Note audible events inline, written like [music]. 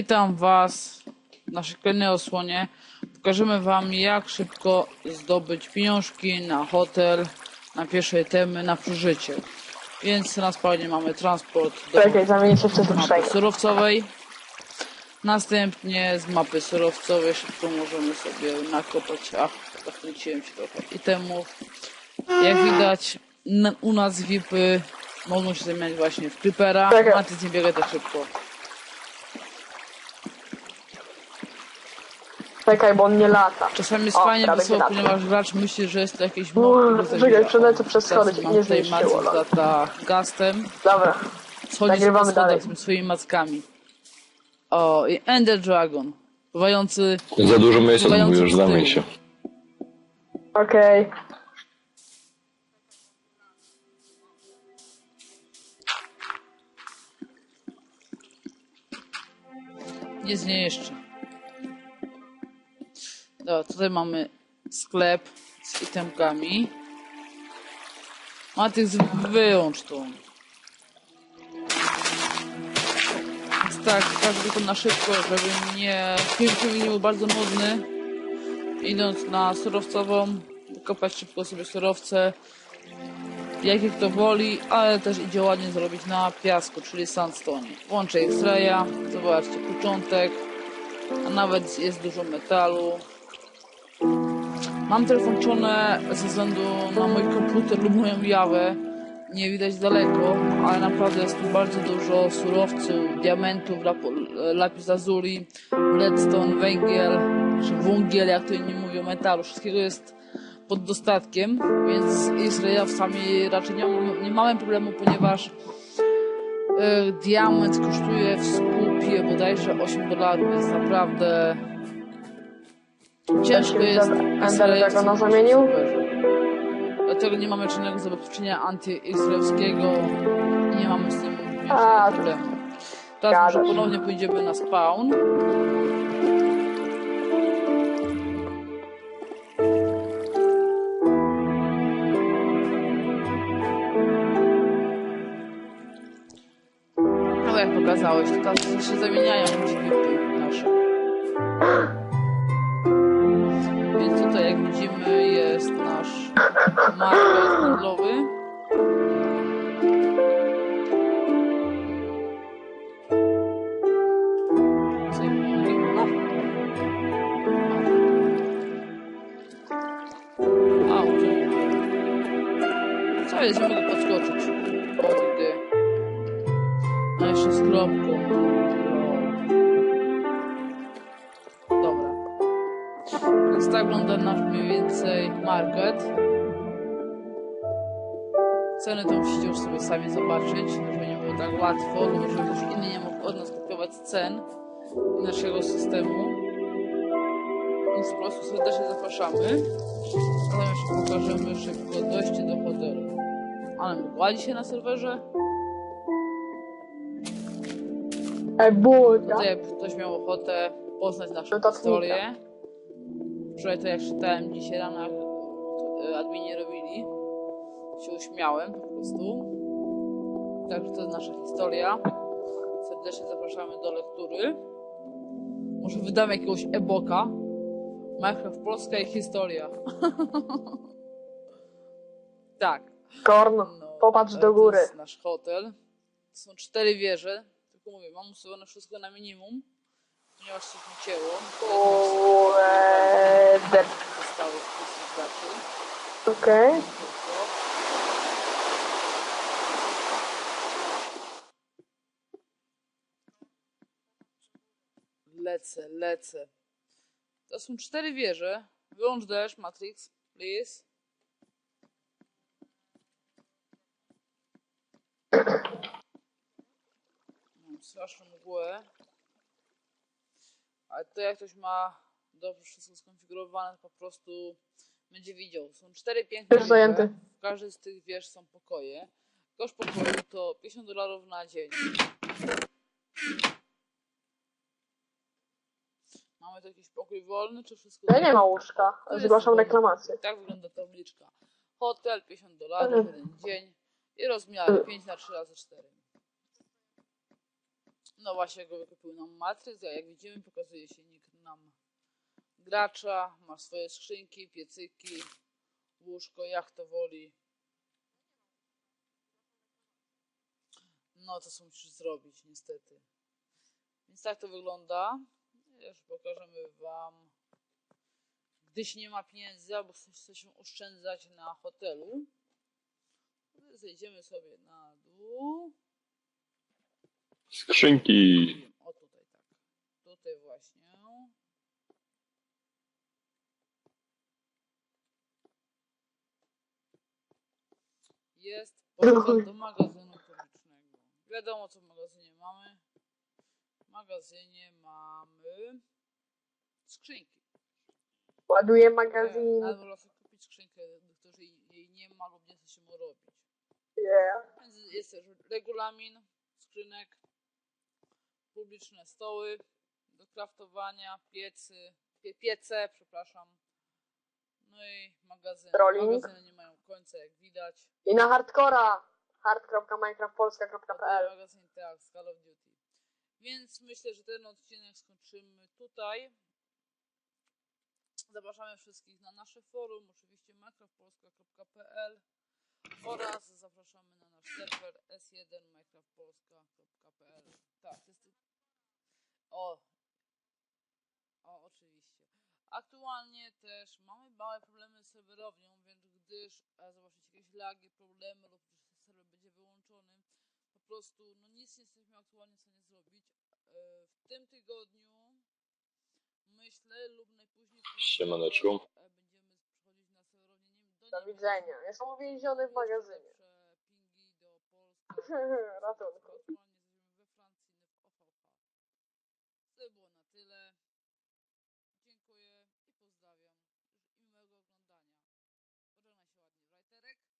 Witam Was w naszej kolejnej osłonie. Pokażemy Wam, jak szybko zdobyć pieniążki na hotel, na pierwsze temy, na przeżycie. Więc na spawnie mamy transport do Czekaj, zamienię się w coś mapy lepszego. surowcowej. Następnie z mapy surowcowej szybko możemy sobie nakopać, ach, zachwyciłem się trochę, itemów. Jak widać, n- u nas VIPy mogą się zamieniać właśnie w Creepera, a ty nie biegaj tak szybko. Czekaj, bo on nie lata. Czasami jest O, fajnie prawie wysoko, nie ponieważ gracz myśli, że jest to jakiś Uuu, mob, który czekaj, przelecę przez schody, mam nie zniszczyło, lata gastem, Dobra. schodzi Nagrywamy dalej. z tymi swoimi mackami. O, i Ender Dragon, pływający Za dużo miejsca Pływający już z tyłu. zamień się. Okej. Nie z niej jeszcze. Dobra, tutaj mamy sklep z itemkami. Matyx, wyłącz. Więc tak, każdy tylko na szybko, żeby nie... Film nie był bardzo nudny. Idąc na surowcową, wykopać szybko sobie surowce. Jakie kto woli, ale też idzie ładnie zrobić na piasku, czyli sandstone. Włączę X-raya, zobaczcie, początek, a nawet jest dużo metalu. Mam też włączone ze względu na mój komputer lub moją jawę. Nie widać daleko, ale naprawdę jest tu bardzo dużo surowców, diamentów, lapo, lapis redstone, węgiel, czy węgiel, jak to inni mówią, metalu. Wszystkiego jest pod dostatkiem, więc z Israelowcami raczej nie, nie mamy problemu, ponieważ e, diament kosztuje w skupie bodajże 8 dolarów, więc naprawdę ciężko jest Izraelowcom Dragona zamienił? Dlatego nie mamy żadnego zabezpieczenia antyizraelskiego i nie mamy z tym A, problemu. Teraz może ponownie pójdziemy na spawn. No jak pokazałeś, to teraz się zamieniają dźwigni market handlowy. Co jest? Nie podskoczyć. O, ty. Z kropką. Dobra. Więc tak wygląda nasz mniej więcej market. Ceny to musicie już sobie sami zobaczyć, żeby nie było tak łatwo, żeby już inni nie mógł od nas kopiować cen naszego systemu. Więc po prostu serdecznie zapraszamy. Potem jeszcze pokażemy szybko dojście do hotelu. Ale mgła dzisiaj na serwerze. Ej, buja. Tutaj ktoś miał ochotę poznać naszą Notatnika. historię. Wczoraj to jak czytałem dzisiaj rano, jak e, admini robili, się uśmiałem po prostu. Także to jest nasza historia. Serdecznie zapraszamy do lektury. Może wydamy jakiegoś e-booka. Minecraft Polska i historia. [laughs] tak. Korn, No, popatrz to do góry. jest nasz hotel. To są cztery wieże. Tylko mówię, mam ustawione wszystko na minimum, ponieważ coś mi cięło. Graczy. Okej. Tylko. Lecę, lecę. To są cztery wieże. Wyłącz deszcz, Matrix, please. Mam straszną mgłę. Ale to jak ktoś ma dobrze wszystko skonfigurowane, to po prostu będzie widział. Są cztery piękne Już zajęty. W każdej z tych wież są pokoje. Koszt pokoju to 50 dolarów na dzień. Mamy tu jakiś pokój wolny, czy wszystko? Ja nie ma łóżka. To Zgłaszam reklamację. Tak wygląda tabliczka. Hotel 50 dolarów, jeden dzień i rozmiary 5 na 3 razy 4 No właśnie, go wykupił nam Matrix, a jak widzimy pokazuje się nick nam gracza, ma swoje skrzynki, piecyki, łóżko, jak to woli. No to co musisz zrobić niestety. Więc tak to wygląda. Już pokażemy wam. Gdyś nie ma pieniędzy albo chce się oszczędzać na hotelu, zejdziemy sobie na dół. Skrzynki. O tutaj tak. Tutaj właśnie. Jest portal do magazynu publicznego. Wiadomo co w magazynie mamy. Magazynie mamy skrzynki. Ładuję magazyn. Nawet można sobie kupić skrzynkę, ktoś jej, jej nie ma lub nie chce się mu robić. Yeah. Więc jest też regulamin skrzynek, publiczne stoły do kraftowania, piecy, pie, piece, przepraszam. No i magazyny. Trolling. Magazyny nie mają końca, jak widać. I na hardcora. hard.minecraftpolska.pl Magazyn tak, z Call of Duty. Więc myślę, że ten odcinek skończymy tutaj. Zapraszamy wszystkich na nasze forum, oczywiście minecraftpolska.pl oraz zapraszamy na nasz serwer s1 minecraftpolska.pl Tak, jest. O! O, oczywiście. Aktualnie też mamy małe problemy z serwerownią, więc gdyż e, zobaczycie jakieś lagi, problemy lub serwer będzie wyłączony, prostu no nic nie jesteśmy aktualnie w stanie zrobić. E, w tym tygodniu myślę lub najpóźniej Siemaneczku. E, będziemy przychodzić na serwerownię Nim Do widzenia. Jestem uwięziony w magazynie. Pingi do Polski. [laughs] Ratunku. We Francji. To było na tyle. Dziękuję i pozdrawiam. I miłego oglądania. Pożegnaj się ładnie. Wrajterek.